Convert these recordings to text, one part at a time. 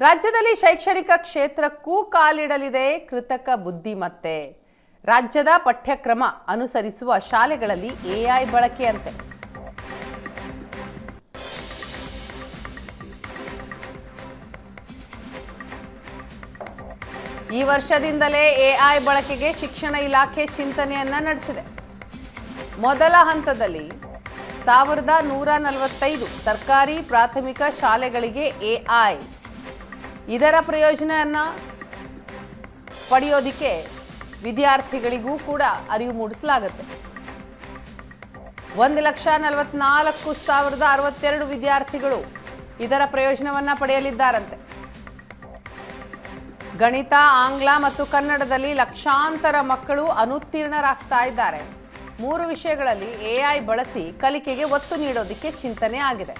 ರಾಜ್ಯದಲ್ಲಿ ಶೈಕ್ಷಣಿಕ ಕ್ಷೇತ್ರಕ್ಕೂ ಕಾಲಿಡಲಿದೆ ಕೃತಕ ಬುದ್ಧಿಮತ್ತೆ. ರಾಜ್ಯದ ಪಠ್ಯಕ್ರಮ ಅನುಸರಿಸುವ ಶಾಲೆಗಳಲ್ಲಿ ಎಐ ಬಳಕೆಯಂತೆ. ಈ ವರ್ಷದಿಂದಲೇ ಎಐ ಬಳಕೆಗೆ ಶಿಕ್ಷಣ ಇಲಾಖೆ ಚಿಂತನೆಯನ್ನ ನಡೆಸಿದೆ. ಮೊದಲ ಹಂತದಲ್ಲಿ ಸಾವಿರದ ನೂರ ನಲವತ್ತೈದು ಸರ್ಕಾರಿ ಪ್ರಾಥಮಿಕ ಶಾಲೆಗಳಿಗೆ ಎಐ ಇದರ ಪ್ರಯೋಜನವನ್ನ ಪಡೆಯೋದಿಕ್ಕೆ ವಿದ್ಯಾರ್ಥಿಗಳಿಗೂ ಕೂಡ ಅರಿವು ಮೂಡಿಸಲಾಗುತ್ತೆ. ಒಂದು ಲಕ್ಷ ನಲವತ್ನಾಲ್ಕು ಸಾವಿರದ ಅರವತ್ತೆರಡು ವಿದ್ಯಾರ್ಥಿಗಳು ಇದರ ಪ್ರಯೋಜನವನ್ನ ಪಡೆಯಲಿದ್ದಾರಂತೆ. ಗಣಿತ, ಆಂಗ್ಲ ಮತ್ತು ಕನ್ನಡದಲ್ಲಿ ಲಕ್ಷಾಂತರ ಮಕ್ಕಳು ಅನುತ್ತೀರ್ಣರಾಗ್ತಾ ಇದ್ದಾರೆ. ಮೂರು ವಿಷಯಗಳಲ್ಲಿ ಎಐ ಬಳಸಿ ಕಲಿಕೆಗೆ ಒತ್ತು ನೀಡೋದಕ್ಕೆ ಚಿಂತನೆ ಆಗಿದೆ.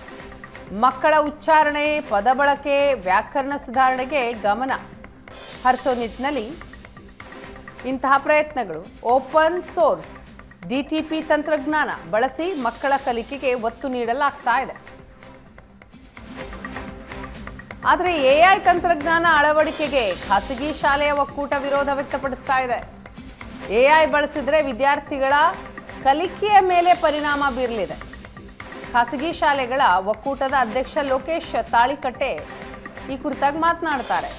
ಮಕ್ಕಳ ಉಚ್ಚಾರಣೆ ಪದ ಬಳಕೆ ವ್ಯಾಕರಣ ಸುಧಾರಣೆಗೆ ಗಮನ. ಹರಿಸೋ ನಿಟ್ಟಿನಲ್ಲಿ ಇಂತಹ ಪ್ರಯತ್ನಗಳು. ಓಪನ್ ಸೋರ್ಸ್ ಡಿಟಿಪಿ ತಂತ್ರಜ್ಞಾನ ಬಳಸಿ ಮಕ್ಕಳ ಕಲಿಕೆಗೆ ಒತ್ತು ನೀಡಲಾಗ್ತಾ ಇದೆ. ಆದರೆ ಎಐ ತಂತ್ರಜ್ಞಾನ ಅಳವಡಿಕೆಗೆ ಖಾಸಗಿ ಶಾಲೆಯ ಒಕ್ಕೂಟ ವಿರೋಧ ವ್ಯಕ್ತಪಡಿಸ್ತಾ ಇದೆ. ಎಐ ಬಳಸಿದ್ರೆ ವಿದ್ಯಾರ್ಥಿಗಳ ಕಲಿಕೆಯ ಮೇಲೆ ಪರಿಣಾಮ ಬೀರಲಿದೆ. ಖಾಸಗಿ ಶಾಲೆಗಳ ಒಕ್ಕೂಟದ ಅಧ್ಯಕ್ಷ ಲೋಕೇಶ್ ತಾಳಿಕಟ್ಟೆ ಈ ಕುರಿತಾಗಿ ಮಾತನಾಡ್ತಾರೆ.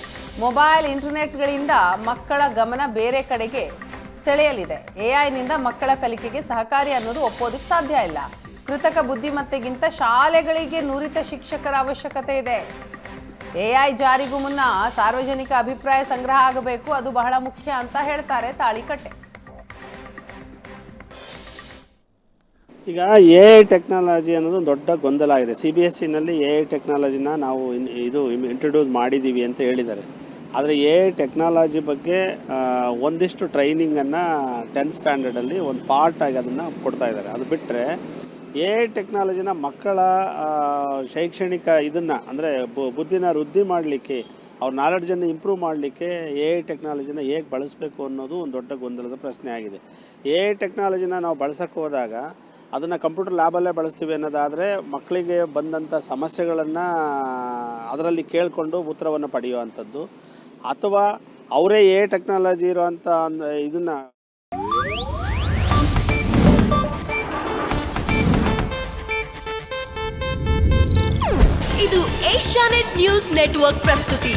ಮೊಬೈಲ್, ಇಂಟರ್ನೆಟ್ಗಳಿಂದ ಮಕ್ಕಳ ಗಮನ ಬೇರೆ ಕಡೆಗೆ ಸೆಳೆಯಲಿದೆ. ಎಐನಿಂದ ಮಕ್ಕಳ ಕಲಿಕೆಗೆ ಸಹಕಾರಿ ಅನ್ನೋದು ಒಪ್ಪೋದಕ್ಕೆ ಸಾಧ್ಯ ಇಲ್ಲ. ಕೃತಕ ಬುದ್ಧಿಮತ್ತೆಗಿಂತ ಶಾಲೆಗಳಿಗೆ ನುರಿತ ಶಿಕ್ಷಕರ ಅವಶ್ಯಕತೆ ಇದೆ. ಎಐ ಜಾರಿಗೂ ಮುನ್ನ ಸಾರ್ವಜನಿಕ ಅಭಿಪ್ರಾಯ ಸಂಗ್ರಹ ಆಗಬೇಕು, ಅದು ಬಹಳ ಮುಖ್ಯ ಅಂತ ಹೇಳ್ತಾರೆ ತಾಳಿಕಟ್ಟೆ. ಈಗ ಎ ಐ ಟೆಕ್ನಾಲಜಿ ಅನ್ನೋದು ದೊಡ್ಡ ಗೊಂದಲ ಆಗಿದೆ. ಸಿ ಬಿ ಎಸ್ ಸಿನಲ್ಲಿ ಎ ಐ ಟೆಕ್ನಾಲಜಿನ ನಾವು ಇದು ಇಂಟ್ರೊಡ್ಯೂಸ್ ಮಾಡಿದ್ದೀವಿ ಅಂತ ಹೇಳಿದ್ದಾರೆ. ಆದರೆ ಎ ಐ ಟೆಕ್ನಾಲಜಿ ಬಗ್ಗೆ ಒಂದಿಷ್ಟು ಟ್ರೈನಿಂಗನ್ನು ಟೆಂತ್ ಸ್ಟ್ಯಾಂಡರ್ಡಲ್ಲಿ ಒಂದು ಪಾರ್ಟ್ ಆಗಿ ಅದನ್ನು ಕೊಡ್ತಾ ಇದ್ದಾರೆ. ಅದು ಬಿಟ್ಟರೆ ಎ ಐ ಟೆಕ್ನಾಲಜಿನ ಮಕ್ಕಳ ಶೈಕ್ಷಣಿಕ ಇದನ್ನು, ಅಂದರೆ ಬುದ್ಧಿನ ವೃದ್ಧಿ ಮಾಡಲಿಕ್ಕೆ, ಅವ್ರ ನಾಲೆಡ್ಜನ್ನು ಇಂಪ್ರೂವ್ ಮಾಡಲಿಕ್ಕೆ ಎ ಐ ಟೆಕ್ನಾಲಜಿನ ಹೇಗೆ ಬಳಸಬೇಕು ಅನ್ನೋದು ಒಂದು ದೊಡ್ಡ ಗೊಂದಲದ ಪ್ರಶ್ನೆ ಆಗಿದೆ. ಎ ಐ ಟೆಕ್ನಾಲಜಿನ ನಾವು ಬಳಸೋಕ್ಕೆ ಹೋದಾಗ ಅದನ್ನು ಕಂಪ್ಯೂಟರ್ ಲ್ಯಾಬಲ್ಲೇ ಬಳಸ್ತೀವಿ ಅನ್ನೋದಾದರೆ ಮಕ್ಕಳಿಗೆ ಬಂದಂಥ ಸಮಸ್ಯೆಗಳನ್ನು ಅದರಲ್ಲಿ ಕೇಳಿಕೊಂಡು ಉತ್ತರವನ್ನು ಪಡೆಯುವಂಥದ್ದು. ಅಥವಾ ಅವರೇ ಎ ಟೆಕ್ನಾಲಜಿ ಇರುವಂಥ ಇದನ್ನು ಇದು ಏಷ್ಯಾನೆಟ್ ನ್ಯೂಸ್ ನೆಟ್ವರ್ಕ್ ಪ್ರಸ್ತುತಿ.